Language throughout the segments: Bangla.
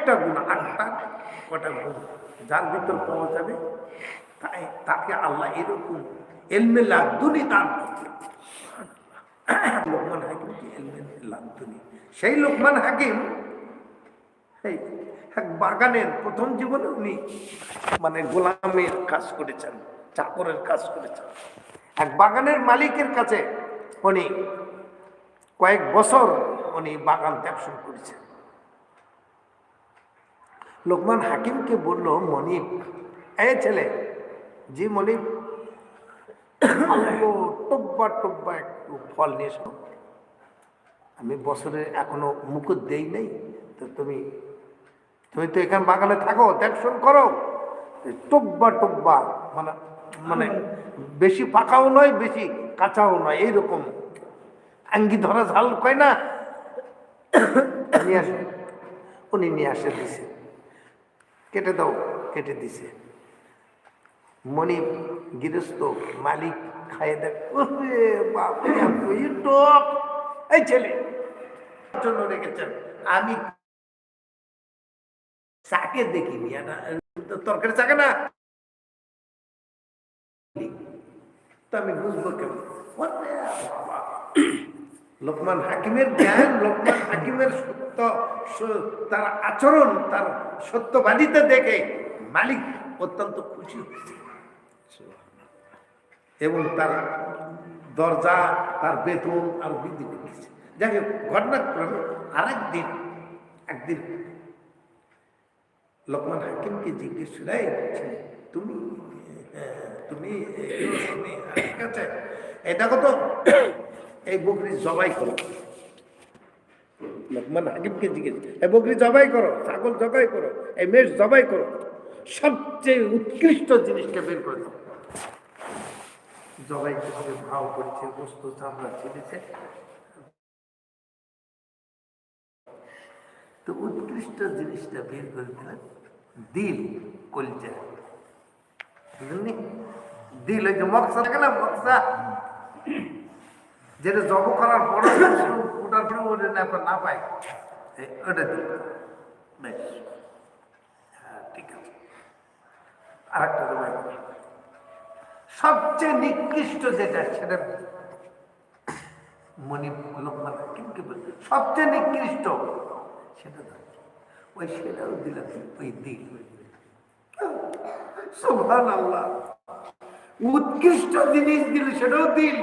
একটা গুণ আটটা কটা গুণ? যার ভিতর পাওয়া যাবে তাই তাকে আল্লাহ এরকম এলমে লাদ্দুনি দান লোকমান হাকিমকে এলমে লাদ্দুনি সেই লোকমান হাকিম এই এক বাগানের প্রথম জীবনে উনি মানে গোলামের কাজ করেছেন, চাকরের কাজ করেছেন। এক বাগানের মালিকের কাছে উনি কয়েক বছর উনি বাগান শুরু করেছেন। লোকমান হাকিমকে বলল, মনিব, এ ছেলে, জি মনিব টব্বা টব্বা একটু ফল নিয়ে এসো। আমি বছরে এখনও মুকুট দেই নাই, তো তুমি তুমি তো এখানে বাগানে থাকো, দেখশন করো। টব্বা টব্বা মানে মানে বেশি পাকাও নয়, বেশি কাঁচাও নয়, এইরকম। আঙ্গি ধরা ঝাল কয় না? নিয়ে আসে। উনি নিয়ে আসে দিছে। কেটে দাও, কেটে দিছে। মনি গৃহস্থ, মালিক খাইয়ে দেখ টক এই ছেলে জন্য রেখেছেন আমি চাকে দেখিনি তরকারি চাকে না। তো আমি বুঝব কেমন। লোকমান হাকিমের জ্ঞান, লোকমান হাকিমের সত্য তার আচরণ, তার সত্যবাদিতা দেখে মালিক অত্যন্ত খুশি হয়েছে। এবং তার দরজা, তার বেতন আর বৃদ্ধি করেছে যাকে ঘটনাক্রমে আরেক দিন একদিন লোকমান হাকিমকে জিজ্ঞেস করে তুমি তুমি তুমি আছে? এটা কত এই বকরি জবাই করো। লোকমান হাকিমকে জিজ্ঞেস এই বকরি জবাই করো, ছাগল জবাই করো, এই মেষ জবাই করো। সবচেয়ে উৎকৃষ্ট জিনিসটা বের করে দাও। জবাই করছে ভাও করছে, বস্তু চামড়া ছেড়েছে তো উৎকৃষ্ট জিনিসটা বের করে দিলেন দিল কলজা। দিল ওই যে মক্সা মক্সা? যেটা জব করার পরে ওটার পরে ওটা না না পাই ওটা বেশ। হ্যাঁ ঠিক আছে। আর একটা সবচেয়ে নিকৃষ্ট যেটা, সেটা মনি লোকমান বলছে সবচেয়ে নিকৃষ্ট সেটা ওই সেটাও দিলাম ওই দিল। সোভান আল্লাহ উৎকৃষ্ট জিনিস দিল, সেটাও দিল।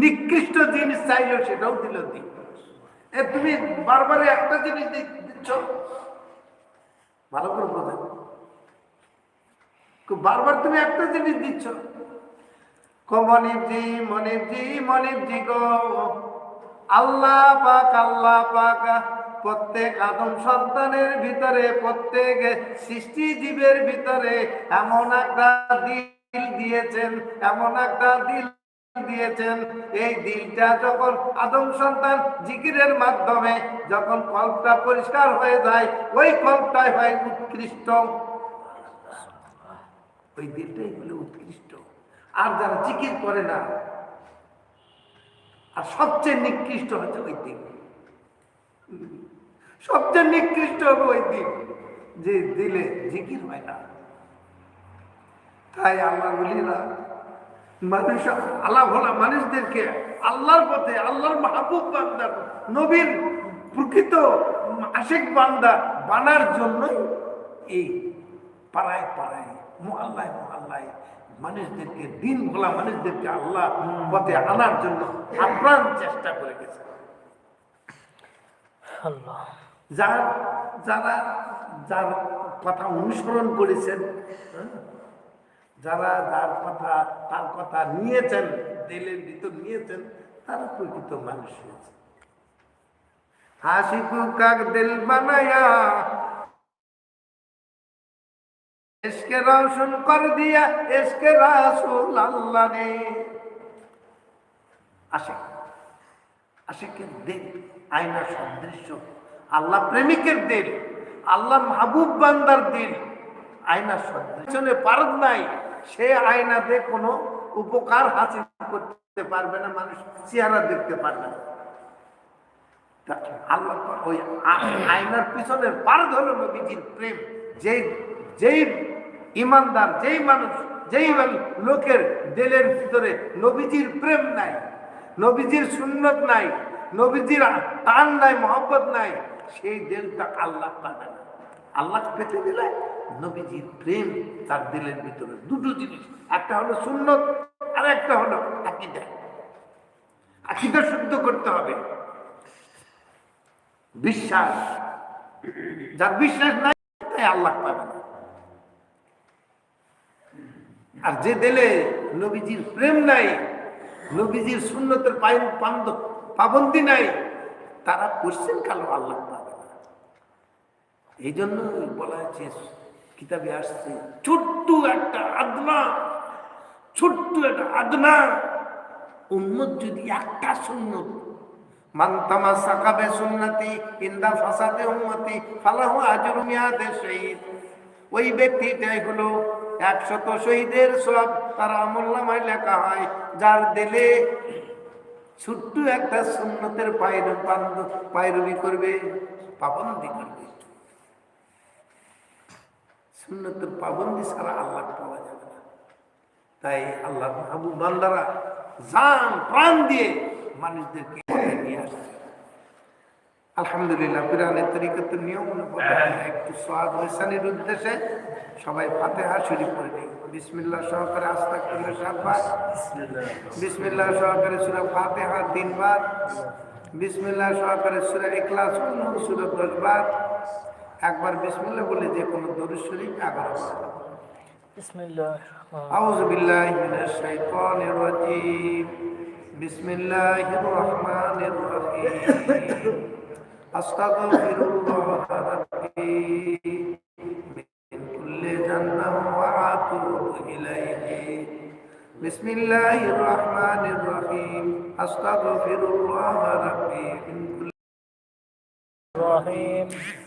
নিকৃষ্ট জিনিস চাইলো সেটাও দিল তুমি বারবার একটা জিনিস দিচ্ছ? ভালো করে বোঝেন বারবার তুমি একটা জিনিস দিচ্ছ। মনিবজি মনিবজি গো। আল্লাহ পাক আল্লাহ পাক, প্রত্যেক আদম সন্তানের ভিতরে, প্রত্যেক সৃষ্টি জীবের ভিতরে এমন একটা দিল দিয়েছেন, এমন একটা দিল দিয়েছেন। এই দিলটা যখন আদম সন্তান জিকিরের মাধ্যমে যখন কল্পটা পরিষ্কার হয়ে যায়, ওই কল্পটাই হয় উৎকৃষ্ট। ওই দিলটাই হলো উৎকৃষ্ট। আর যারা জিকির করে না, আর সবচেয়ে নিকৃষ্ট হচ্ছে ওই দিন সবচেয়ে নিকৃষ্ট হবে ওই দিন যে দিলে জিকির হয় না। তাই আল্লাহ বলিরা মানুষ আল্লাহ ভোলা মানুষদেরকে আল্লাহর পথে আল্লাহর মাহবুব বান্দার নবীর প্রকৃত আশেক বান্দা বানার জন্যই এই পাড়ায় পাড়ায় মোহাল্লায় মোহাল্লায় মানুষদেরকে দিন ভোলা মানুষদেরকে আল্লাহ পথে আনার জন্য আপ্রাণ চেষ্টা করে গেছে। আল্লাহ। যার যারা যার কথা অনুসরণ করেছেন যারা যার কথা, তার কথা নিয়েছেন, দিলের ভিতর নিয়েছেন, তারা প্রকৃত মানুষ হয়েছে। হাসিকু কাক দিল বানায়া, এসকে রোশন কর দিয়া, এসকে রাসুল আল্লাহ নে আশিক, আশিকের দিল, আয়না সদৃশ্য। আল্লাহ প্রেমিকের দিল, আল্লাহ মাহবুব বান্দার দিল, আয়না সদৃশ্য। পারদ নাই। সে আয়নাতে কোনো উপকার হাসিল করতে পারবে না, মানুষ চেহারা দেখতে পারবে না। নবীজির প্রেম। যেই যেই ইমানদার, যেই মানুষ, যেই লোকের দিলের ভিতরে নবীজির প্রেম নাই, নবীজির সুন্নত নাই, নবীজির টান নাই, মহব্বত নাই, সেই দিলটা আল্লাহ পাবে না। আল্লাহ পেতে দিলে নবীজির প্রেম তার দিলের ভিতরে দুটো জিনিস। একটা হলো সুন্নত আর একটা হলো আকিদা। আকিদা শুদ্ধ করতে হবে। বিশ্বাস, যার বিশ্বাস নাই, তাই আল্লাহ পাবে না। আর যে দিলে নবীজির প্রেম নাই, নবীজির শূন্যতের পায় পান্দ পাবন্দি নাই, তারা কোশ্চেন কালো আল্লাহ এই জন্য বলা হয়েছে, কিতাবে আসছে, ছোট্ট একটা আদনা, ছোট্ট একটা আদনা। উন্মত যদি একটা সুন্নত, মান তামাসাকা বে সুন্নতি, ইন্দা ফাসাদে উম্মতি, ফালাহু আজরু মিয়াদে শহীদ। ওই ব্যক্তিটাই হলো একশত শহীদের সব তার আমল্লামায় লেখা হয়, যার দিলে ছোট্ট একটা সুন্নতের পায়র পায়রবি করবে, পাবন্দি করবে। সুন্নতের পাবন্দি ছাড়া আল্লাহ পাওয়া যাবে না। তাই আল্লাহ মাহবুব বান্দারা জান, প্রাণ দিয়ে মানুষদেরকে নিয়ে আসছে আলহামদুলিল্লাহ পিরানের তরিকতের নিয়ম একটু সোয়াদ হোসানির উদ্দেশ্যে সবাই ফাতেহা শরীফ করে নেই। বিসমিল্লাহ সহকারে আস্তাক করলে সাতবার। বিসমিল্লাহ সহকারে সুরা ফাতেহা তিনবার। বিসমিল্লাহ সহকারে সুরা ইখলাস সুরা দশবার। একবার বিসমিল্লাহ বলে যে কোনো দরুদ শরীফ এগারো বার بسم الله الرحمن أعوذ بالله من الشيطان الرجيم بسم الله الرحمن الرحيم أستغفر الله ربي من كل ذنب وأتوب إليه بسم الله الرحمن الرحيم أستغفر الله ربي من كل الرحيم